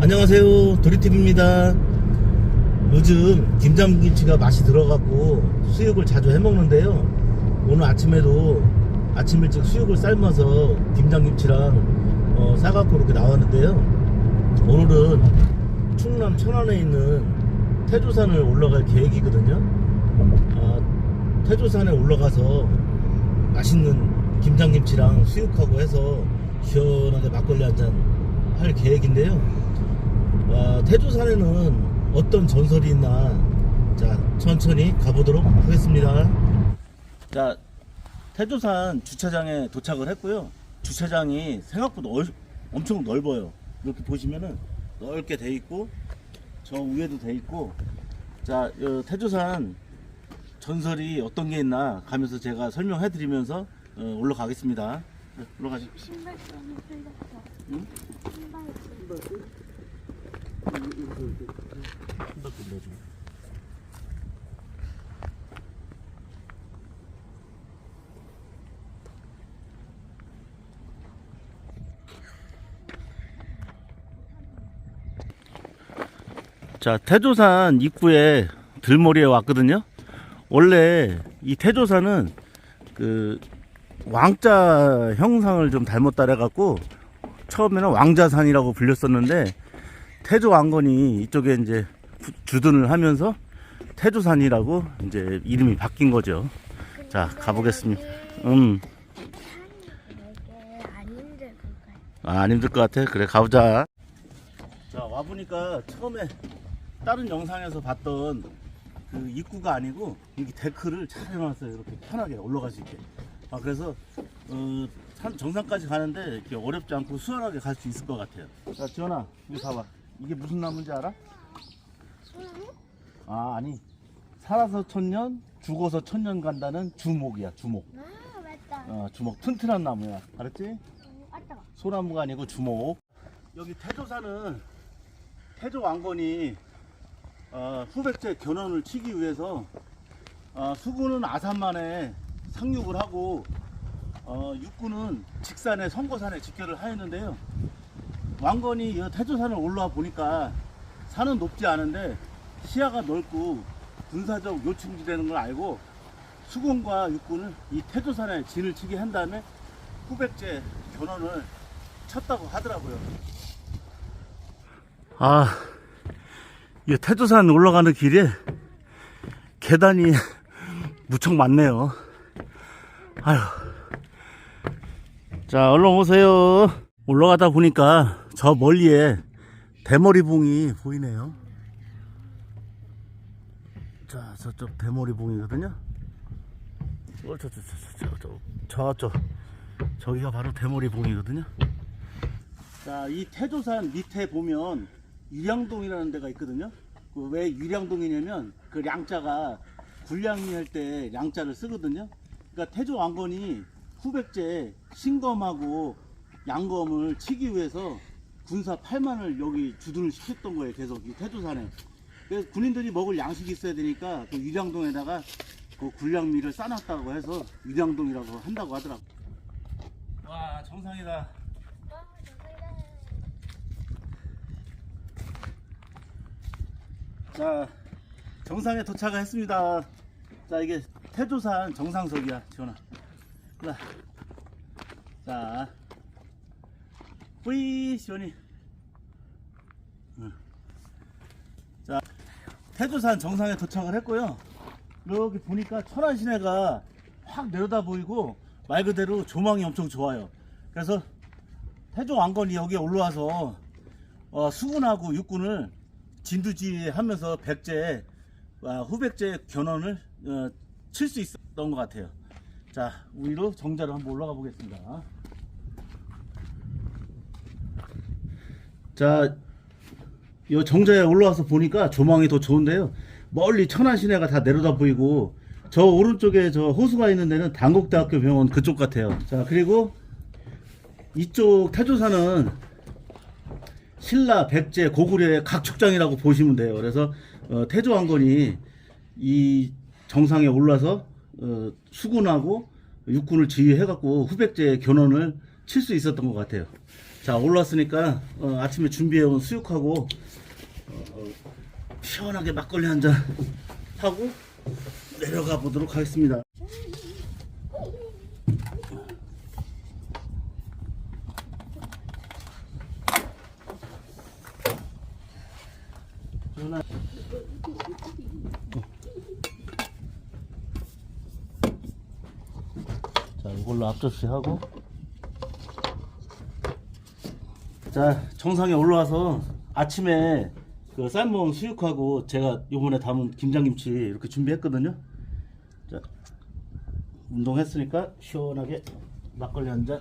안녕하세요. 도리TV입니다. 요즘 김장김치가 맛이 들어가고 수육을 자주 해먹는데요. 오늘 아침에도 아침 일찍 수육을 삶아서 김장김치랑 어, 싸갖고 이렇게 나왔는데요. 오늘은 충남 천안에 있는 태조산을 올라갈 계획이거든요. 아, 태조산에 올라가서 맛있는 김장김치랑 수육하고 해서 시원하게 막걸리 한 잔 할 계획인데요 어, 태조산에는 어떤 전설이 있나. 자 천천히 가보도록 하겠습니다. 자 태조산 주차장에 도착을 했고요. 주차장이 생각보다 얼- 엄청 넓어요. 이렇게 보시면은 넓게 돼 있고 저 위에도 돼 있고. 자 어, 태조산 전설이 어떤 게 있나 가면서 제가 설명해 드리면서 어, 올라가겠습니다. 네, 올라가시 신발 풀렸어. 응? 신발 끈. 자, 태조산 입구에 들머리에 왔거든요. 원래 이 태조산은 그 왕자 형상을 좀 닮았 따라 갖고 처음에는 왕자산이라고 불렸었는데 태조 왕건이 이쪽에 이제 부- 주둔을 하면서 태조산이라고 이제 이름이 바뀐 거죠. 자, 가보겠습니다. 음? 아, 안 힘들 것 같아. 그래, 가보자. 자, 와보니까 처음에 다른 영상에서 봤던 그 입구가 아니고 여기 데크를 잘 해놨어요. 이렇게 편하게 올라갈 수 있게. 아, 그래서, 어, 산 정상까지 가는데 이렇게 어렵지 않고 수월하게 갈 수 있을 것 같아요. 자, 지원아, 여기 봐봐. 이게 무슨 나무인지 알아? 아, 아니. 살아서 천년, 죽어서 천년 간다는 주목이야, 주목. 아 맞다. 어, 주목. 튼튼한 나무야. 알았지? 음, 아따. 소나무가 아니고 주목. 여기 태조산은 태조 왕건이 어, 후백제 견원을 치기 위해서 어, 수군은 아산만에 상륙을 하고 어, 육군은 직산에 성거산에 직결을 하였는데요. 왕건이 이 태조산을 올라와 보니까 산은 높지 않은데 시야가 넓고 군사적 요충지 되는 걸 알고 수군과 육군을 이 태조산에 진을 치게 한 다음에 후백제 견원을 쳤다고 하더라고요. 아, 이 태조산 올라가는 길에 계단이 무척 많네요. 아휴. 자, 얼른 오세요. 올라가다 보니까 저 멀리에 대머리봉이 보이네요. 자 저쪽 대머리봉이거든요. 저저저저저저 저쪽. 저기가 바로 대머리봉이거든요. 자이 태조산 밑에 보면 유량동이라는 데가 있거든요. 그 왜 유량동이냐면 그 량자가 군량이 할 때 량자를 쓰거든요. 그러니까 태조 왕건이 후백제 신검하고 양검을 치기 위해서 군사 8만을 여기 주둔을 시켰던 거예요. 계속 이 태조산에. 그래서 군인들이 먹을 양식이 있어야 되니까 그 유량동에다가 그 군량미를 싸놨다고 해서 유량동이라고 한다고 하더라고. 와 정상이다. 자 정상에 도착을 했습니다 자 이게 태조산 정상석이야 지원아 자, 자 뿌이 시원이 응. 자 태조산 정상에 도착을 했고요 이렇게 보니까 천안 시내가 확 내려다 보이고 말 그대로 조망이 엄청 좋아요 그래서 태조 왕건이 여기에 올라와서 어, 수군하고 육군을 진두지 하면서 백제 아, 후백제 견원을 어, 칠 수 있었던 것 같아요. 자 위로 정자로 한번 올라가 보겠습니다. 자, 이 정자에 올라와서 보니까 조망이 더 좋은데요. 멀리 천안 시내가 다 내려다 보이고 저 오른쪽에 저 호수가 있는 데는 단국대학교 병원 그쪽 같아요. 자 그리고 이쪽 태조산은 신라, 백제, 고구려의 각축장이라고 보시면 돼요. 그래서 어, 태조 왕건이 이 정상에 올라서 어, 수군하고 육군을 지휘해갖고 후백제 견원을 칠 수 있었던 것 같아요. 자 올라왔으니까 어, 아침에 준비해온 수육하고 어, 어, 시원하게 막걸리 한 잔 하고 내려가 보도록 하겠습니다. 자 이걸로 앞접시 하고 자 정상에 올라와서 아침에 그 삶은 수육하고 제가 요번에 담은 김장김치 이렇게 준비했거든요. 자 운동했으니까 시원하게 막걸리 한 잔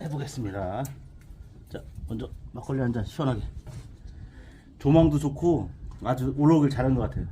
해보겠습니다. 자 먼저 막걸리 한 잔 시원하게. 조망도 좋고 아주 올라오길 잘한 것 같아요.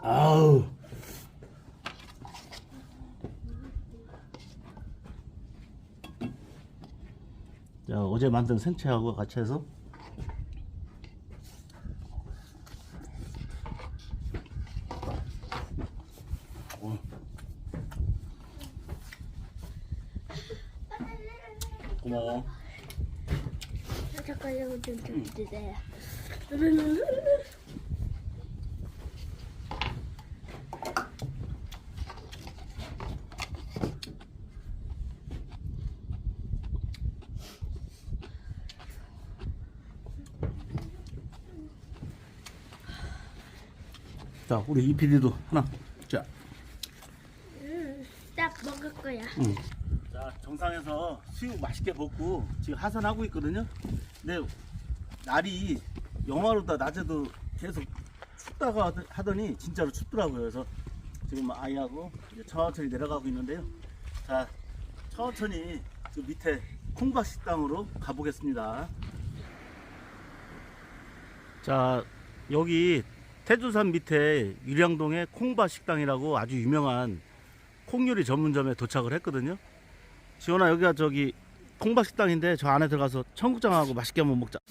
아우 자, 어제 만든 생채하고 같이 해서 어. 고마워. 잠깐 이거 좀 주세요. 우리 이 PD도 하나. 자, 딱 먹을 거야. 응. 자, 정상에서 수육 맛있게 먹고 지금 하산하고 있거든요. 근데 날이 영하로다 낮에도 계속 춥다가 하더- 하더니 진짜로 춥더라고요. 그래서 지금 아이하고 이제 천천히 내려가고 있는데요. 자, 천천히 그 밑에 콩밥 식당으로 가보겠습니다. 자, 여기 태조산 밑에 유량동에 콩밥 식당이라고 아주 유명한 콩요리 전문점에 도착을 했거든요. 지원아 여기가 저기 콩밥 식당인데 저 안에 들어가서 청국장하고 맛있게 한번 먹자. 자,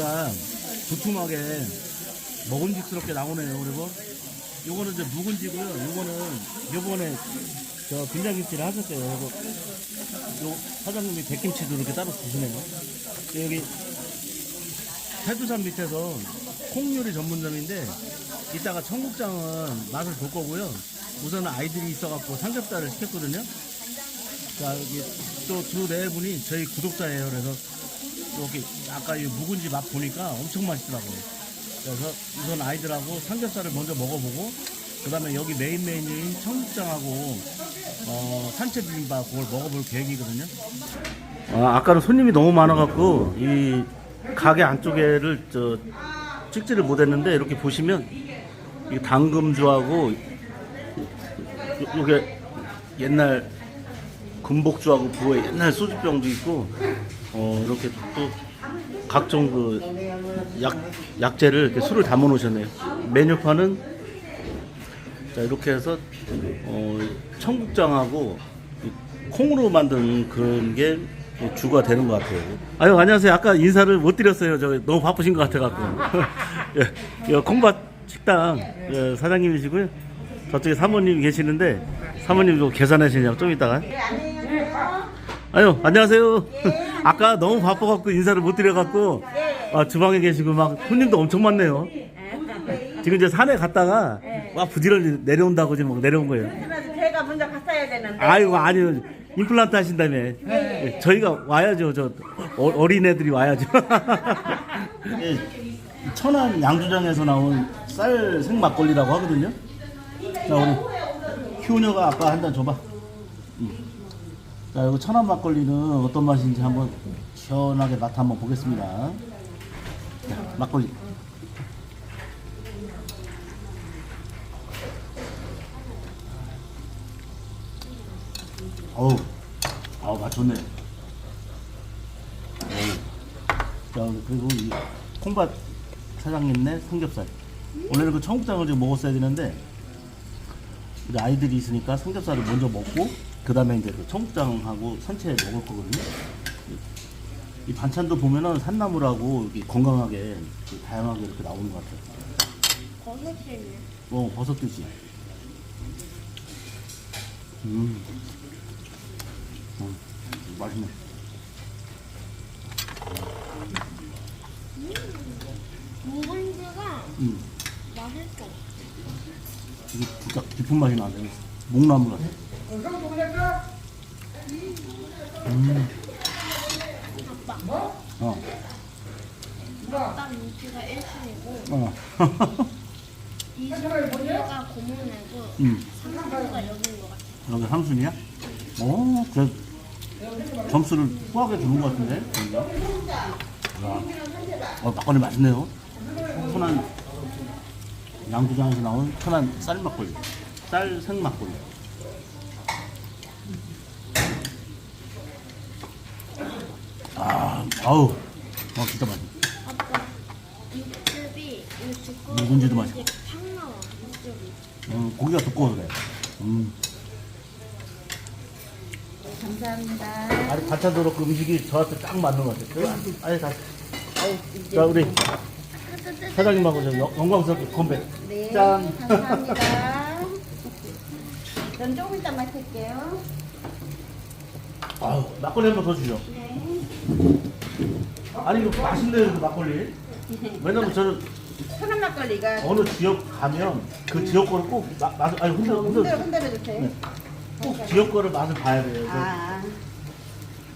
고기가 두툼하게 먹음직스럽게 나오네요. 그리고 요거는 이제 묵은지고요. 요거는 요번에 저 김장김치를 하셨어요. 그리고 요 사장님이 백김치도 이렇게 따로 주시네요. 여기 태두산 밑에서 콩요리 전문점인데 이따가 청국장은 맛을 볼 거고요. 우선은 아이들이 있어갖고 삼겹살을 시켰거든요. 자 여기 또 두 네 분이 저희 구독자예요. 그래서 여기 아까 이 묵은지 맛 보니까 엄청 맛있더라고요. 그래서 우선 아이들하고 삼겹살을 먼저 먹어보고 그 다음에 여기 메인 메뉴인 청국장하고 어, 산채 비빔밥 그걸 먹어볼 계획이거든요. 아, 아까는 손님이 너무 많아갖고 이 가게 안쪽에를 저 찍지를 못했는데 이렇게 보시면 이 당금주하고 요- 요게 옛날 금복주하고 부의 옛날 소주병도 있고 어 이렇게 또 각종 그 약 약재를 이렇게 술을 담아 놓으셨네요. 메뉴판은 자 이렇게 해서 어 청국장하고 이 콩으로 만든 그런 게 주가 되는 것 같아요. 아유 안녕하세요. 아까 인사를 못 드렸어요. 저 너무 바쁘신 것 같아갖고. 예, 이 콩밭 식당 예, 사장님이시고요. 저쪽에 사모님 계시는데 사모님 좀 계산하시냐고 좀 이따가. 아유 안녕하세요. 아까 너무 바빠갖고 인사를 못 드려갖고 아, 주방에 계시고 막 손님도 엄청 많네요. 지금 이제 산에 갔다가 막 부지런히 내려온다고 지금 막 내려온 거예요. 그래서 제가 먼저 갔어야 되는데. 아이고 아니요 임플란트 하신다며 예, 저희가 와야죠 저 어, 린 애들이 와야죠 예, 천안 양주장에서 나온 쌀 생막걸리라고 하거든요 자 우리 효녀가 아까 한 잔 줘봐 음. 자 이거 천안 막걸리는 어떤 맛인지 한번 시원하게 맛 한번 보겠습니다 자, 막걸리 어우, 아우, 맛 좋네. 자, 그리고 이 콩밭 사장님네 삼겹살. 원래는 그 청국장을 지금 먹었어야 되는데, 우리 아이들이 있으니까 삼겹살을 먼저 먹고 그 다음에 이제 그 청국장하고 산채 먹을 거거든요. 이 반찬도 보면은 산나물하고 이렇게 건강하게 이렇게 다양하게 이렇게 나오는 것 같아요. 버섯이네. 어, 버섯 뜻이. 음. 음, 맛있네. 묵은지가 음, 맛있어. 이게 진짜 깊은 맛이 나네. 목나물 같아. 음, 아빠. 어, 아빠 묵지가 1순위고 어. 2순위가 고문이고 음, 3순위가 여기인 것 같아. 여기 삼순이야? 어, 그래. 점수를 후하게 주는 것 같은데? 와. 어, 막걸리 맛있네요. 천안 양구장에서 나온 천안 쌀 막걸리. 쌀 생 막걸리. 아, 아우. 어, 진짜 맛있네. 아빠 육즙이 이 두꺼운 묵은지도 맛있어. 팍 나와 육즙이. 음, 고기가 두꺼워서 그래. 음. 감사합니다. 아니, 반찬도 그렇고 음식이 저한테 딱 맞는 것 같아요. 아니, 다. 자, 우리 사장님하고 저 영- 영광스럽게 건배. 네, 짠. 감사합니다. 전 조금 이따 마실게요. 아우, 막걸리 한 번 더 주죠. 네. 아니, 이거 맛있네요, 그 막걸리. 왜냐면 저는 천원 막걸리가 어느 지역 가면 그 지역 거를 꼭, 마, 맛, 아니, 혼자, 흔들어 혼자, 흔들어 주세요. 네. 꼭 지역 거를 맛을 봐야 돼요. 그래서 아,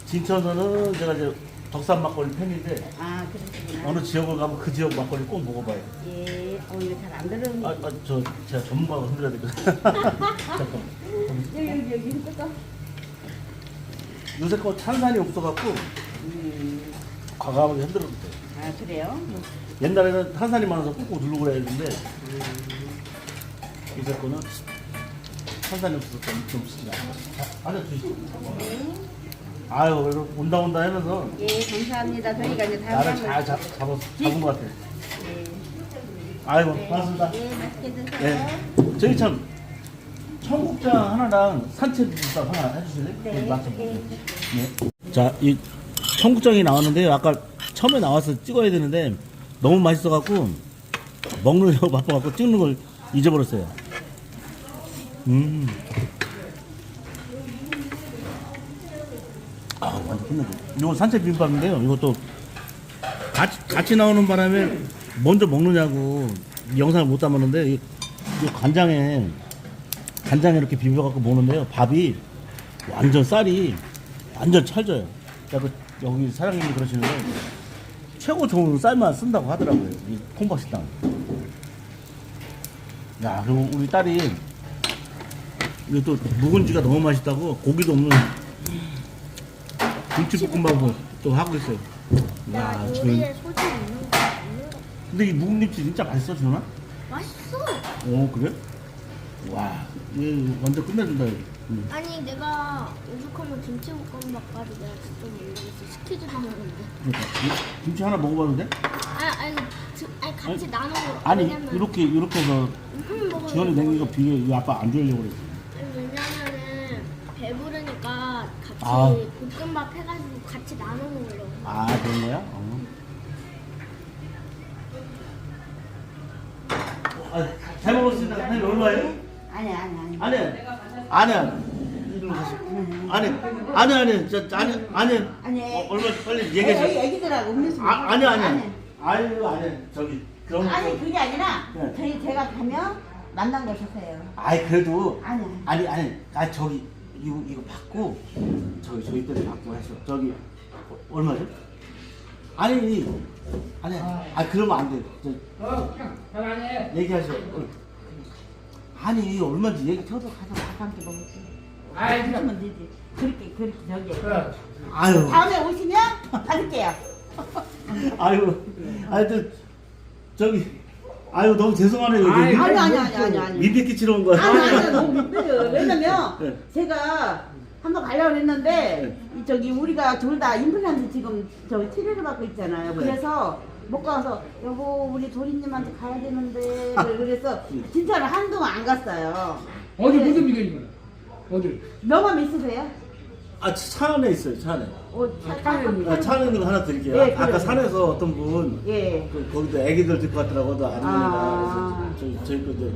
진천에는 제가 이제 덕산 막걸리 팬인데, 아 그러시구나. 어느 지역을 가면 그 지역 막걸리 꼭 먹어봐요. 예, 어 이거 잘 안 들어오니. 아, 아, 저, 제가 전문가가 흔들어야 되거든요. 잠깐. 여기 여기 여기 흔들어. 요새 거 찬산이 없어갖고, 음, 과감하게 흔들어도 돼요. 아 그래요? 옛날에는 탄산이 많아서 꾹꾹 누르고 그래야 했는데 요새 거는 탄산이 없어서 좀, 좀 쓰지 않아 아주 주시죠 아유 그래도 온다 온다 하면서 예, 감사합니다. 저희가 이제 나를 다음 잘 잡, 잡아, 잡은 것 같아 예, 아이고 네. 고맙습니다 예, 맛있게 드세요. 네. 저희 참 청국장 하나랑 산채 비빔밥 하나 해주실래요? 네. 맛좀 네. 보세요 네. 자, 이 청국장이 나왔는데 아까 처음에 나와서 찍어야 되는데 너무 맛있어갖고 먹느라고 바빠갖고 찍는 걸 잊어버렸어요. 음. 아, 완전 끝내줘. 이거 산채 비빔밥인데요. 이것도 같이, 같이 나오는 바람에 먼저 먹느냐고 영상을 못 담았는데 이, 이 간장에 간장에 이렇게 비벼갖고 먹는데요. 밥이 완전 쌀이 완전 찰져요. 그러니까 그 여기 사장님이 그러시는데 최고 좋은 쌀만 쓴다고 하더라고요. 이 콩밥 식당. 야 그리고 우리 딸이 이거 또 묵은지가 너무 맛있다고 고기도 없는 김치볶음밥을 또 하고 있어요. 야, 야 저는 요리에 소질 있는 거 없는 거. 근데 이 묵은 김치 진짜 맛있어 준아? 맛있어. 오 그래? 와, 얘 완전 끝내준다. 얘. 응. 아니 내가 오죽하면 김치볶음밥까지 내가 직접 올리겠어 시키지도 않았는데. 그러니까 이- 김치 하나 먹어봐도 돼? 아 아니 드- 아니 같이 나눠 먹어. 아니 왜냐면 이렇게 이렇게 해서 먹어. 지원이 냉기가 비에 이 아빠 안 주려고 그랬어. 왜냐면은 배부르니까 같이 아. 볶음밥 해가지고 같이 나눠 먹으려고. 아 그런 거야? 어. 아, 잘 먹었습니다. 사장님 얼마예요? 아니 아니 아니. 아니, 아니, 가시. 아니, 아니, 아니, 저, 아니, 아니, 아니. 어, 얼마 빨리 얘기해 줘. 애기들하고 음료수 아. 아니, 아니, 아니, 아니, 저기 그런 아니 거. 그게 아니라 네. 저희 제가 가면 만난 거 주세요. 아이 그래도 아니. 아니 아니 아 저기 이거 이거 받고 저기 저희 때를 받고 했어 저기 어, 얼마죠? 아니 아니 아 그러면 안 돼. 저, 얘기하셔. 어. 아니 얼마인지 얘기 저도 가서 밥 함께 먹을게. 아이 그러면 되지. 그렇게 그렇게 저기. 아유 다음에 오시면 받을게요. 아유 아유 저기 아유 너무 죄송하네요. 아니, 아니, 아니, 아니, 아니, 아니. 민폐 끼치러 온 거야. 아니 아니 너무 민폐요. 왜냐면 네. 제가 한번 가려고 했는데 이 저기 우리가 둘 다 임플란트 지금 저기 치료를 받고 있잖아요. 네. 그래서 못 가서 여보 우리 도리님한테 가야 되는데 그래서 진짜로 한동안 안 갔어요. 어디 무슨 비결이구나. 어디? 명함 있으세요? 아, 차 안에 있어요, 차 안에. 어, 차, 있는 아, 차 안에 있는 거 하나 드릴게요. 예, 아까 그래요. 산에서 어떤 분, 예. 그, 거기도 애기들 듣고 왔더라고, 도 아니니까. 아. 저희, 저희 거 이제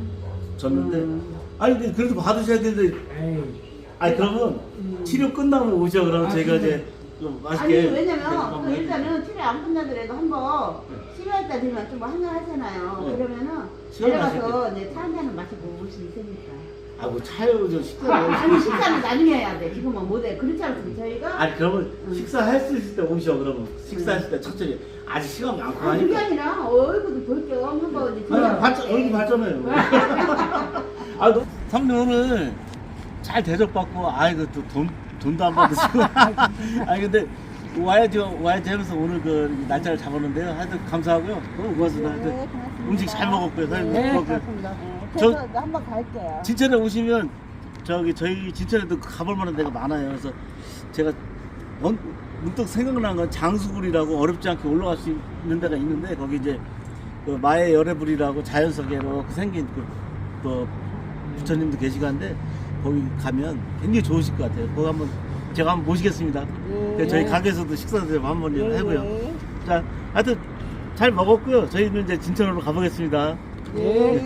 줬는데. 음. 아니, 근데 그래도 받으셔야 되는데, 에이. 아니, 그러면 치료 끝나면 오죠. 그러면 아, 제가 그래. 이제 좀 아니 맛있게. 왜냐면 그 네, 일단은 치료 안 끝나더라도 한번 치료할 때 되면 좀 한잔 하잖아요. 네. 그러면은 시간 내려가서 이제 차 한잔은 마시고 올 수 있으니까. 아, 뭐 차요, 저 식사. 아니 식사는 나중에 해야 돼. 지금은 못해. 그렇지 않습니까? 저희가 아니, 그러면 응. 식사할 수 있을 때 오셔, 그러면. 식사했을 때 천천히. 아직 시간 많고 아니 그게 하니까. 아니라 얼굴도 볼겸 한번 이제 아니, 들어가 봤, 얼굴 봤잖아요. 아, 너, 삼촌 오늘 잘 대접받고, 아이고, 또 돈, 돈도 안 받으시고. 아니, 근데, 와야지, 와야지 하면서 오늘 그 날짜를 잡았는데요. 하여튼 감사하고요. 너무 고맙습니다. 하여튼 음식 잘 먹었고요. 사장님. 네. 고맙습니다. 저- 저 한번 갈게요. 진천에 오시면, 저기, 저희 진천에도 가볼 만한 데가 많아요. 그래서 제가 문- 문득 생각난 건 장수굴이라고 어렵지 않게 올라갈 수 있는 데가 있는데, 거기 이제, 그 마의 열애불이라고 자연석으로 생긴 그, 그 부처님도 계시고 한데 거기 가면 굉장히 좋으실 것 같아요. 거기 한번 제가 한번 모시겠습니다. 그래서 저희 가게에서도 식사도 좀 한번 하고요. 자, 하여튼 잘 먹었고요. 저희는 이제 진천으로 가보겠습니다. 예.